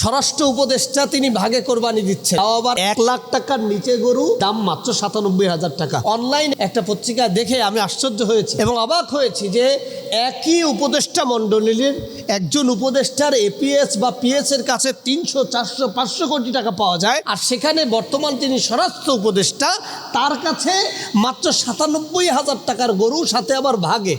স্বরাষ্ট্র উপদেষ্টা তিনি ভাগে কোরবানি দিচ্ছেন। তাও আবার এক লাখ টাকার নিচে গরু, দাম মাত্র সাতানব্বই হাজার টাকা। অনলাইন একটা পত্রিকা দেখে আমি আশ্চর্য হয়েছি এবং অবাক হয়েছি যে একই উপদেষ্টা মণ্ডলীর একজন উপদেষ্টার এপিএস বা পিএস এর কাছে তিনশো, চারশো, পাঁচশো কোটি টাকা পাওয়া যায়। আর সেখানে বর্তমান তিনি স্বরাষ্ট্র উপদেষ্টা, তার কাছে মাত্র সাতানব্বই হাজার টাকার গরু, সাথে আবার ভাগে।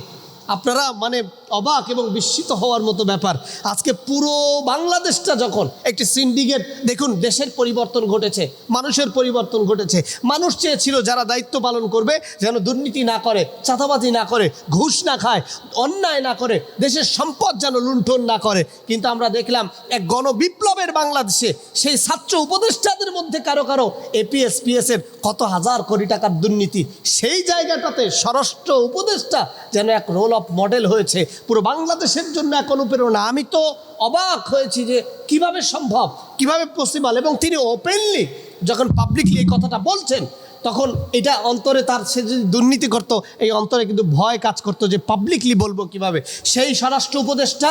আপনারা মানে অবাক এবং বিস্মিত হওয়ার মতো ব্যাপার। আজকে পুরো বাংলাদেশটা যখন একটি সিন্ডিকেট দেখুন, দেশের পরিবর্তন ঘটেছে, মানুষের পরিবর্তন ঘটেছে। মানুষ চেয়েছিল যারা দায়িত্ব পালন করবে, যেন দুর্নীতি না করে, চাঁদাবাজি না করে, ঘুষ না খায়, অন্যায় না করে, দেশের সম্পদ যেন লুণ্ঠন না করে। কিন্তু আমরা দেখলাম, এক গণবিপ্লবের বাংলাদেশে সেই ছাত্র উপদেষ্টাদের মধ্যে কারও কারও এপিএস পিএস এর কত হাজার কোটি টাকার দুর্নীতি, সেই জায়গাটাতে স্বরাষ্ট্র উপদেষ্টা যেন এক রোল অফ মডেল হয়েছে পুরো বাংলাদেশের জন্য এক অনুপ্রেরণা। আমি তো অবাক হয়েছি যে কীভাবে সম্ভব, কীভাবে পসিবল এবং তিনি ওপেনলি যখন পাবলিকলি এই কথাটা বলছেন, তখন এটা অন্তরে তার সে যদি দুর্নীতি করতো, এই অন্তরে কিন্তু ভয় কাজ করতো যে পাবলিকলি বলব কীভাবে। সেই স্বরাষ্ট্র উপদেষ্টা,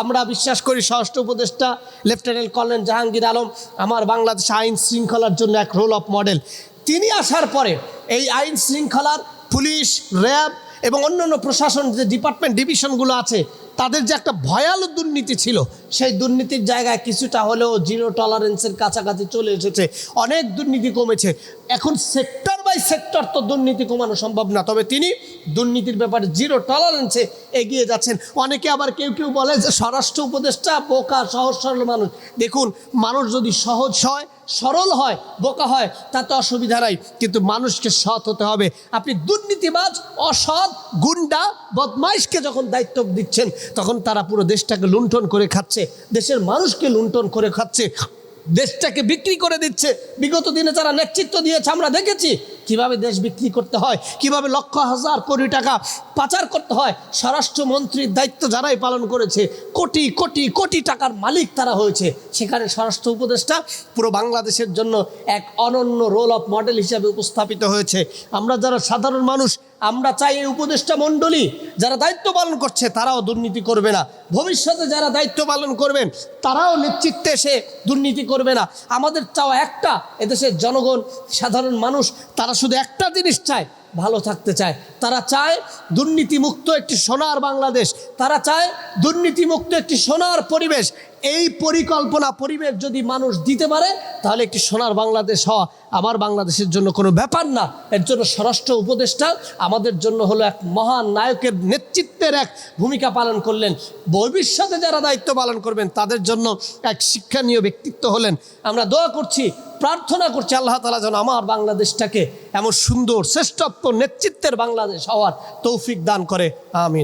আমরা বিশ্বাস করি স্বরাষ্ট্র উপদেষ্টা লেফটেন্যান্ট কর্নেল জাহাঙ্গীর আলম, আমার বাংলাদেশ আইন শৃঙ্খলার জন্য এক রোল অফ মডেল তিনি আসার পরে এই আইন শৃঙ্খলার পুলিশ, র্যাব এবং অন্যান্য প্রশাসন যে ডিপার্টমেন্ট ডিভিশনগুলো আছে তাদের যে একটা ভয়ালো দুর্নীতি ছিল, সেই দুর্নীতির জায়গায় কিছুটা হলেও জিরো টলারেন্সের কাছাকাছি চলে এসেছে। অনেক দুর্নীতি কমেছে। এখন সেক্টর বাই সেক্টর তো দুর্নীতি কমানো সম্ভব না। তবে তিনি দুর্নীতির ব্যাপারে জিরো টলারেন্সে এগিয়ে যাচ্ছেন। অনেকে আবার কেউ কেউ বলে যে স্বরাষ্ট্র উপদেষ্টা বোকা, সহজ সরল মানুষ। দেখুন, মানুষ যদি সহজ হয়, সরল হয়, বোকা হয়, তাতে অসুবিধা নাই। কিন্তু মানুষকে সৎ হতে হবে। আপনি দুর্নীতিবাজ, অসৎ, গুন্ডা, বদমাইশকে যখন দায়িত্ব দিচ্ছেন তখন তারা পুরো দেশটাকে লুণ্ঠন করে খাচ্ছে, দেশের মানুষকে লুণ্ঠন করে খাচ্ছে, দেশটাকে বিক্রি করে দিচ্ছে। বিগত দিনে যারা নেতৃত্ব দিয়েছে, আমরা দেখেছি কীভাবে দেশ বিক্রি করতে হয়, কীভাবে লক্ষ হাজার কোটি টাকা পাচার করতে হয়। স্বরাষ্ট্রমন্ত্রীর দায়িত্ব যারাই পালন করেছে, কোটি কোটি কোটি টাকার মালিক তারা হয়েছে। সেখানে স্বরাষ্ট্র উপদেষ্টা পুরো বাংলাদেশের জন্য এক অনন্য রোল অফ মডেল হিসাবে উপস্থাপিত হয়েছে। আমরা যারা সাধারণ মানুষ আমরা চাই এই উপদেষ্টা মণ্ডলী যারা দায়িত্ব পালন করছে, তারাও দুর্নীতি করবে না। ভবিষ্যতে যারা দায়িত্ব পালন করবেন, তারাও নেতৃত্বে এসে দুর্নীতি করবে না। আমাদের চাওয়া একটা, এদেশের জনগণ, সাধারণ মানুষ, তারা শুধু একটা জিনিস চায় ভালো থাকতে চায়। তারা চায় দুর্নীতিমুক্ত একটি সোনার বাংলাদেশ। তারা চায় দুর্নীতিমুক্ত একটি সোনার পরিবেশ। এই পরিকল্পনা পরিবেশ যদি মানুষ দিতে পারে, তাহলে একটি সোনার বাংলাদেশ হওয়া আমার বাংলাদেশের জন্য কোনো ব্যাপার না। এর জন্য স্বরাষ্ট্র উপদেষ্টা আমাদের জন্য হলো এক মহান নায়কের নেতৃত্বের এক ভূমিকা পালন করলেন। ভবিষ্যতে যারা দায়িত্ব পালন করবেন, তাদের জন্য এক শিক্ষণীয় ব্যক্তিত্ব হলেন। আমরা দোয়া করছি প্রার্থনা করছি আল্লাহ তালা যেন আমার বাংলাদেশটাকে এমন সুন্দর শ্রেষ্ঠত্ব নেতৃত্বের বাংলাদেশ হওয়ার তৌফিক দান করে, আমিন।